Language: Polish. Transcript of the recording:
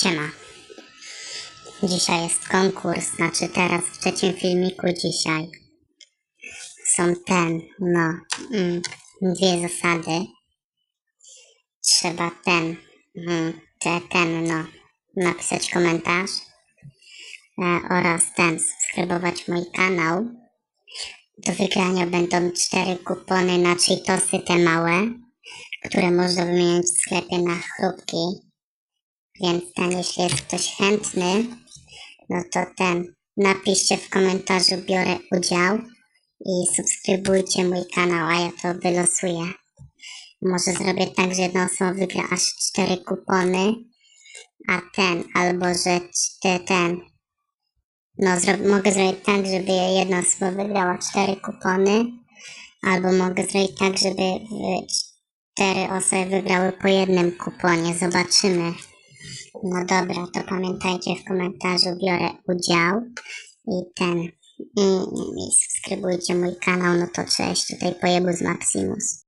Siema. Dzisiaj jest konkurs, znaczy teraz w trzecim filmiku dzisiaj są ten, no, mm, dwie zasady. Trzeba ten, mm, te, ten, no, napisać komentarz e, oraz ten, subskrybować mój kanał. Do wygrania będą cztery kupony na Cheetosy te małe, które można wymieniać w sklepie na chrupki. Więc ten, jeśli jest ktoś chętny, no to ten, napiszcie w komentarzu, biorę udział i subskrybujcie mój kanał, a ja to wylosuję. Może zrobię tak, że jedna osoba wygra aż cztery kupony, a ten, albo że czte, ten, no zro, mogę zrobić tak, żeby jedna osoba wygrała cztery kupony, albo mogę zrobić tak, żeby cztery osoby wygrały po jednym kuponie, zobaczymy. No dobra, to pamiętajcie w komentarzu, biorę udział i ten, i, i subskrybujcie mój kanał, no to cześć, tutaj pojebus Maximus.